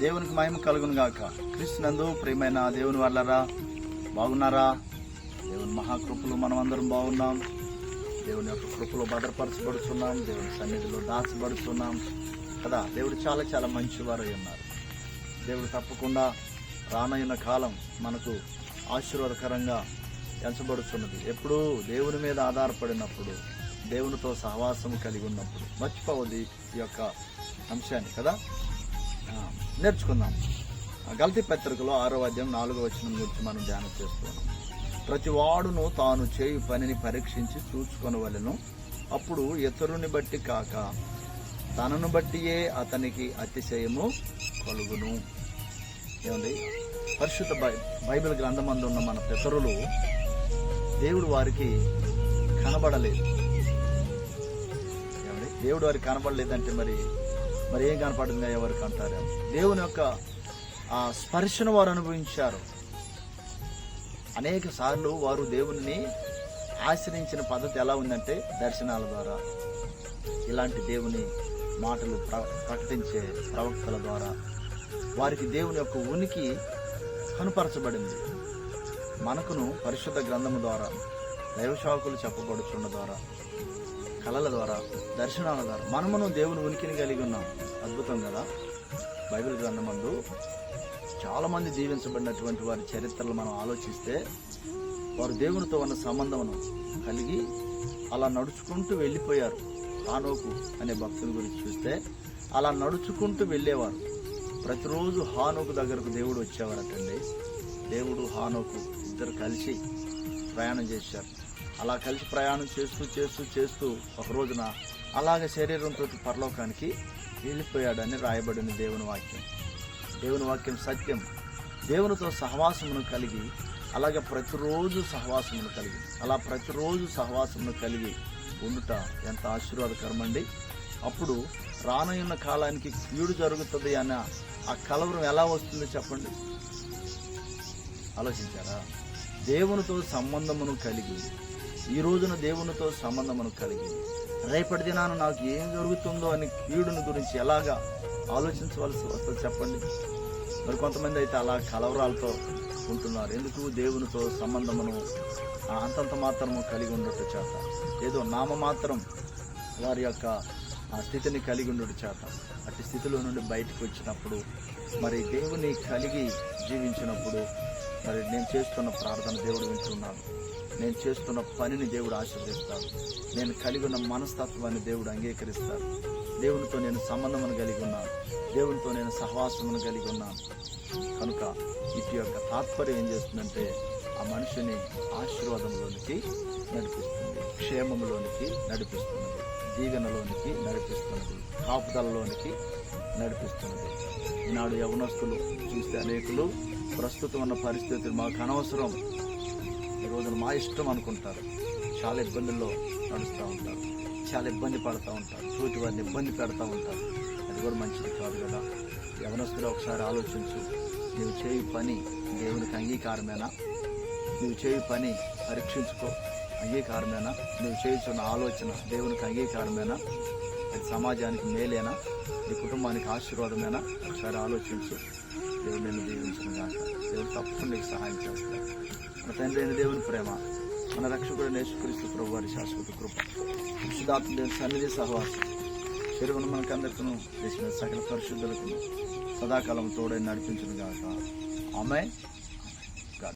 దేవునికి మహిమ కలుగును గాక. క్రిస్తునందు ప్రియమైన దేవుని వాళ్ళరా బాగున్నారా? దేవుని మహాకృపలు మనం అందరం బాగున్నాం. దేవుని యొక్క కృపలో భద్రపరచబడుతున్నాం. దేవుని సన్నిధిలో దాచబడుతున్నాం. కదా దేవుడు చాలా చాలా మంచివారు ఉన్నారు. దేవుడు తప్పకుండా రానయ్యున్న కాలం మనకు ఆశీర్వాదకరంగా ఎంచబడుతున్నది ఎప్పుడు దేవుని మీద ఆధారపడినప్పుడు దేవునితో సహవాసము కలిగి ఉన్నప్పుడు మర్చిపోవద్దు ఈ యొక్క అంశాన్ని కదా? నేర్చుకుందాం. ఆ, గలతీ పత్రికలో ఆరో అధ్యాయం నాలుగో వచ్చిన గురించి మనం ధ్యానం చేస్తున్నాం. ప్రతి వాడును తాను చేయు పనిని పరీక్షించి చూసుకొనవలెను అప్పుడు ఇతరుని బట్టి కాక తనను బట్టియే అతనికి అతిశయము కలుగును. ఏమండి? పరిశుద్ధ బై బైబిల్ గ్రంథమందు ఉన్న మన పితరులు దేవుడు వారికి కనబడలేదు. ఏమండి? దేవుడు వారికి కనబడలేదంటే మరి మరి ఏం కనపడింది ఎవరికి అంటారు దేవుని యొక్క ఆ స్పర్శను వారు అనుభవించారు. అనేక సార్లు వారు దేవుణ్ణి ఆశ్రయించిన పద్ధతి ఎలా ఉందంటే దర్శనాల ద్వారా. ఇలాంటి దేవుని మాటలు ప్ర- ప్రకటించే ప్రవక్తల ద్వారా. వారికి దేవుని యొక్క ఉనికి కనుపరచబడింది. మనకును పరిశుద్ధ గ్రంథము ద్వారా దైవశాకులు చెప్పబడుచున్న ద్వారా. కళల ద్వారా దర్శనాల ద్వారా మనమును దేవుని ఉనికిని కలిగి ఉన్నాం. అద్భుతం కదా? బైబిల్ గ్రంథమందు చాలామంది జీవించబడినటువంటి వారి చరిత్రలు మనం ఆలోచిస్తే వారు దేవునితో ఉన్న సంబంధమును కలిగి అలా నడుచుకుంటూ వెళ్ళిపోయారు. హానోకు అనే భక్తుని గురించి చూస్తే అలా నడుచుకుంటూ వెళ్ళేవారు. ప్రతిరోజు హానోకు దగ్గరకు దేవుడు వచ్చేవారటండి. దేవుడు హానోకు ఇద్దరు కలిసి ప్రయాణం చేశారు. అలా కలిసి ప్రయాణం చేస్తూ చేస్తూ చేస్తూ ఒక రోజున అలాగ శరీరంతో పరలోకానికి వెళ్ళిపోయాడని రాయబడిన దేవుని వాక్యం. దేవుని వాక్యం సత్యం. దేవునితో సహవాసమును కలిగి అలాగే ప్రతిరోజు సహవాసమును కలిగి అలా ప్రతిరోజు సహవాసమును కలిగి ఉండుట ఎంత ఆశీర్వాదకరమండి. అప్పుడు రానయ్యున్న కాలానికి కీడు జరుగుతుంది అన్న ఆ కలవరం ఎలా వస్తుందో చెప్పండి. ఆలోచించారా? దేవునితో సంబంధమును కలిగి ఈ రోజున దేవునితో సంబంధమును కలిగి రేపటి దినాన నాకు ఏం జరుగుతుందో అని కీడుని గురించి ఎలాగా ఆలోచించవలసి వస్తుంది చెప్పండి. మరి కొంతమంది అయితే అలా కలవరాలతో ఉంటున్నారు. ఎందుకు? దేవునితో సంబంధమును ఆ అంతంత మాత్రము కలిగి ఉండటం చేత. ఏదో నామ మాత్రం వారి యొక్క ఆ స్థితిని కలిగి ఉండటం చేత. అట్టి స్థితిలో నుండి బయటకు వచ్చినప్పుడు మరి దేవుని కలిగి జీవించినప్పుడు మరి నేను చేస్తున్న ప్రార్థన దేవుడు వింటున్నాను నేను చేస్తున్న పనిని దేవుడు ఆశీర్వదిస్తాడు నేను కలిగి ఉన్న మనస్తత్వాన్ని దేవుడు అంగీకరిస్తాడు దేవునితో నేను సంబంధమును కలిగి ఉన్నాను. దేవునితో నేను సహవాసమును కలిగి ఉన్నాను. కనుక ఇటు యొక్క తాత్పర్యం ఏం చేస్తుందంటే ఆ మనిషిని ఆశీర్వాదంలోనికి నడిపిస్తుంది. క్షేమంలోనికి నడిపిస్తున్నది దీవెనలోనికి నడిపిస్తున్నది కాపుదలలోనికి నడిపిస్తున్నది ఈనాడు యవనస్తులు చూస్తే అనేకులు ప్రస్తుతం ఉన్న పరిస్థితులు మాకు అనవసరం. ఈ రోజున మా ఇష్టం అనుకుంటారు. చాలా ఇబ్బందుల్లో నడుస్తూ ఉంటారు. చాలా ఇబ్బంది పడుతూ ఉంటారు. తోటి వారిని ఇబ్బంది పెడతా ఉంటారు. అది కూడా మంచిది కాదు కదా. యవనస్తులు ఒకసారి ఆలోచించు నువ్వు చేయి పని దేవునికి అంగీకారమేనా? నువ్వు చేయి పని పరీక్షించుకో అంగీకారమేనా? నువ్వు చేయుచున్న ఆలోచన దేవునికి అంగీకారమేనా? అది సమాజానికి మేలేనా? నీ కుటుంబానికి ఆశీర్వాదమేనా? ఒకసారి ఆలోచించు దేవుడు నేను దీవించిన దాకా దేవుడు తప్పకుండా నీకు సహాయం చేస్తాడు. మన తండ్రి అయిన దేవుని ప్రేమ. మన రక్షకుడు నేర్చుకరిస్తూ ప్రభు వారి శాశ్వత కృప. పరిశుద్ధాత్మ దేవుని సన్నిధి సహవాసం. చెరువును అందరికీ చేసిన సకల పరిశుద్ధులకు సదాకాలం తోడని నడిపించిన కాక ఆమె